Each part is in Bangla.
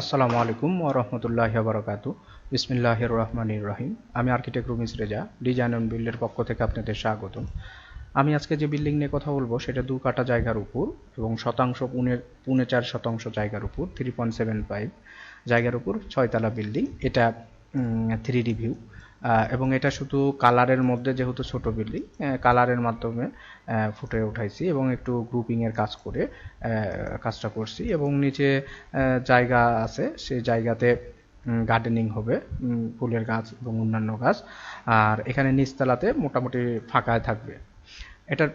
আসসালামু আলাইকুম ও রহমতুল্লাহ বারকাতু। বিসমিল্লাহির রহমানির রহিম। আমি architect Rumis Reza, design and বিল্ডের পক্ষ থেকে আপনাদের স্বাগতম। আমি আজকে যে বিল্ডিং নিয়ে কথা বলব, সেটা দু কাটা জায়গার উপর এবং শতাংশ পুনে পুনে চার শতাংশ জায়গার উপর থ্রি পয়েন্ট সেভেন ফাইভ জায়গার উপর ছয়তলা বিল্ডিং। এটা থ্রি ডি ভিউ এবং এটা শুধু কালারের মধ্যে যেহেতু ছোট বিল্ডিং কালারের মাধ্যমে ফুটে উঠাইছি এবং একটু গ্রুপিংয়ের কাজ করে কাজটা করছি এবং নিচে জায়গা আছে, সেই জায়গাতে গার্ডেনিং হবে ফুলের গাছ এবং অন্যান্য গাছ। আর এখানে নিচতলাতে মোটামুটি ফাঁকায় থাকবে। এটার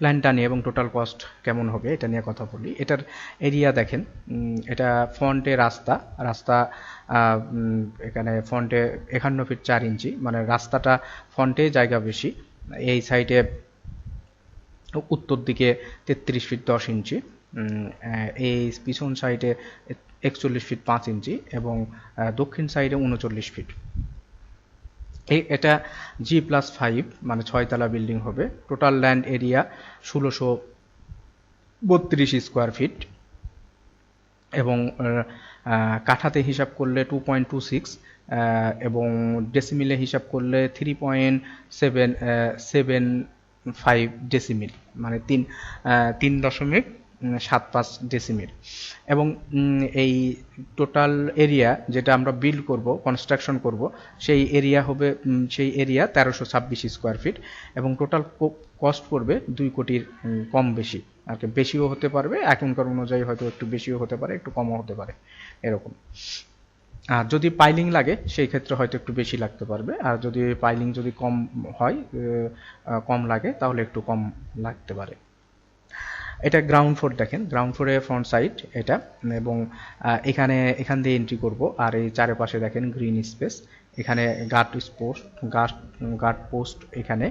প্ল্যানটা নিয়ে এবং টোটাল কস্ট কেমন হবে, এটা নিয়ে কথা বলি। এটার এরিয়া দেখেন এটা ফ্রন্টে রাস্তা রাস্তা এখানে ফ্রন্টে একান্ন ফিট চার ইঞ্চি মানে রাস্তাটা ফ্রন্টে জায়গা বেশি, এই সাইডে উত্তর দিকে তেত্রিশ ফিট দশ ইঞ্চি এই পিছন সাইডে একচল্লিশ ফিট পাঁচ ইঞ্চি এবং দক্ষিণ সাইডে উনচল্লিশ ফিট এটা জি প্লাস ফাইভ মানে ছয়তলা বিল্ডিং হবে। টোটাল ল্যান্ড এরিয়া ষোলোশো বত্রিশ স্কোয়ার ফিট এবং কাঠাতে হিসাব করলে টু পয়েন্ট টু সিক্স এবং ডেসিমিলে হিসাব করলে three point seven seven five decimal মানে তিন তিন দশমিক সাত, পাঁচ ডেসিমিল এবং এই টোটাল এরিয়া যেটা আমরা বিল্ড করব কনস্ট্রাকশন করব, সেই এরিয়া হবে সেই এরিয়া তেরোশো ছাব্বিশ স্কোয়ার ফিট এবং টোটাল কস্ট পড়বে দুই কোটির কম বেশি। আর কি বেশিও হতে পারবে এখনকার অনুযায়ী হয়তো একটু বেশিও হতে পারে, একটু কমও হতে পারে, এরকম। আর যদি পাইলিং লাগে, সেই ক্ষেত্রে হয়তো একটু বেশি লাগতে পারবে। আর যদি পাইলিং যদি কম হয় কম লাগে, তাহলে একটু কম লাগতে পারে। এটা গ্রাউন্ড ফ্লোর দেখেন গ্রাউন্ড ফ্লোরে ফ্রন্ট সাইড এটা, এবং এখানে, এখান দিয়ে এন্ট্রি করব, আর এই চারপাশে দেখেন গ্রিন স্পেস এখানে guard post guard guard post এখানে,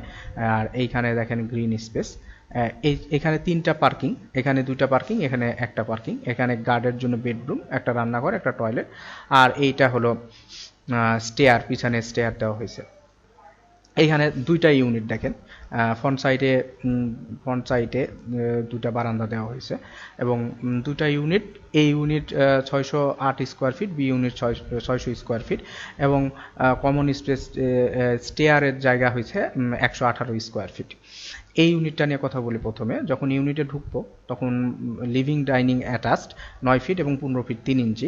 আর এইখানে দেখেন গ্রিন স্পেস এই, এখানে তিনটা পার্কিং এখানে দুইটা পার্কিং এখানে একটা পার্কিং এখানে গার্ডের জন্য বেডরুম একটা রান্নাঘর, একটা টয়লেট আর এইটা হলো স্টেয়ার পিছনে স্টেয়ার দেওয়া হয়েছে। এইখানে দুইটা ইউনিট দেখেন। ফ্রন্ট সাইডে ফ্রন্ট সাইডে দুটা বারান্দা দেওয়া হয়েছে। এবং দুটা ইউনিট এ ইউনিট ছয়শো আট স্কোয়ার ফিট বি ইউনিট ছয়শো স্কোয়ার ফিট এবং কমন স্পেস স্টেয়ারের জায়গা হয়েছে একশো আঠারো স্কোয়ার ফিট এই ইউনিটটা নিয়ে কথা বলি প্রথমে। যখন ইউনিটে ঢুকবো, তখন লিভিং ডাইনিং অ্যাটাচড নয় ফিট এবং পনেরো ফিট তিন ইঞ্চি।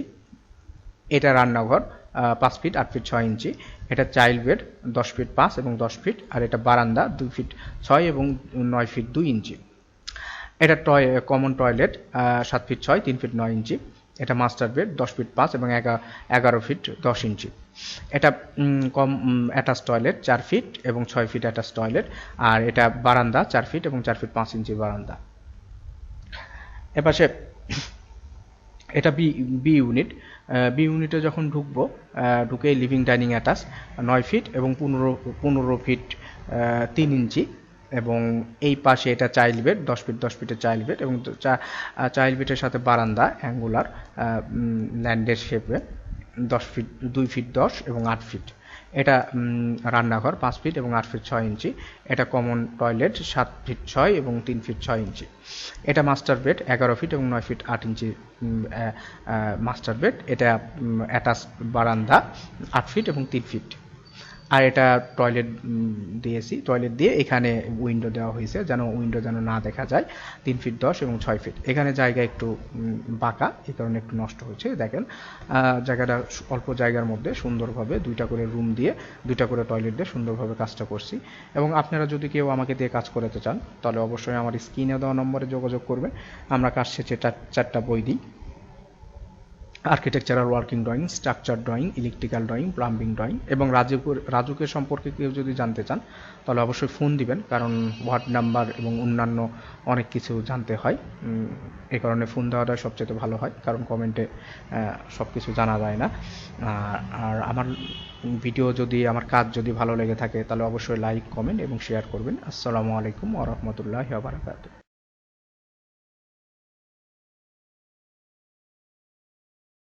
এটা রান্নাঘর। পাঁচ ফিট আট ফিট ছয় ইঞ্চি। এটা চাইল্ড বেড দশ ফিট পাঁচ এবং দশ ফিট আর এটা বারান্দা, দুই ফিট ছয় এবং নয় ফিট দুই ইঞ্চি। এটা টয় কমন টয়লেট সাত ফিট ছয়, তিন ফিট নয় ইঞ্চি। এটা মাস্টার বেড দশ ফিট পাঁচ এবং এগা- এগারো ফিট দশ ইঞ্চি। এটা কম অ্যাটাচ টয়লেট চার ফিট এবং ছয় ফিট অ্যাটাচ টয়লেট আর এটা বারান্দা, চার ফিট এবং চার ফিট পাঁচ ইঞ্চি বারান্দা। এপাশে এটা বি বি ইউনিট বি ইউনিটে যখন ঢুকবো ঢুকে লিভিং ডাইনিং অ্যাটাচ নয় ফিট এবং পনেরো পনেরো ফিট তিন ইঞ্চি এবং এই পাশে এটা চাইল্ড বেড দশ ফিট দশ ফিটের চাইল্ড বেড এবং চাইল্ড বেডের সাথে বারান্দা অ্যাঙ্গুলার ল্যান্ডের শেপে দশ ফিট দুই ফিট দশ এবং আট ফিট এটা রান্নাঘর পাঁচ ফিট এবং আট ফিট ছয় ইঞ্চি। এটা কমন টয়লেট সাত ফিট ছয় এবং তিন ফিট ছয় ইঞ্চি। এটা মাস্টার বেড এগারো ফিট এবং নয় ফিট আট ইঞ্চি মাস্টার বেড এটা অ্যাটাচ বারান্দা আট ফিট এবং তিন ফিট। আর এটা টয়লেট দিয়েছি। টয়লেট দিয়ে এখানে উইন্ডো দেওয়া হয়েছে যেন উইন্ডো যেন না দেখা যায়। তিন ফিট দশ এবং ছয় ফিট এখানে জায়গা একটু বাঁকা এই কারণে একটু নষ্ট হয়েছে, দেখেন। জায়গাটা অল্প জায়গার মধ্যে সুন্দরভাবে দুইটা করে রুম দিয়ে দুইটা করে টয়লেট দিয়ে সুন্দরভাবে কাজটা করছি। এবং আপনারা যদি কেউ আমাকে দিয়ে কাজ করাতে চান, তাহলে অবশ্যই আমার স্ক্রিনে দেওয়া নম্বরে যোগাযোগ করবেন। আমরা কাজ শেষে চার, চারটা বই দিই। Architectural working drawing, structure drawing, electrical drawing, plumbing drawing এবং রাজুকের রাজুকের সম্পর্কে কেউ যদি জানতে চান, তাহলে অবশ্যই ফোন দিবেন, কারণ ওয়ার্ড নাম্বার এবং অন্যান্য অনেক কিছু জানতে হয়। এই কারণে ফোন দেওয়াটা সবচেয়ে ভালো হয়, কারণ কমেন্টে সব কিছু জানা যায় না। আর আমার ভিডিও যদি, আমার কাজ যদি ভালো লেগে থাকে, তাহলে অবশ্যই লাইক, কমেন্ট এবং শেয়ার করবেন। আসসালামু আলাইকুম ওরহমতুল্লাহ বারাকাতুহ।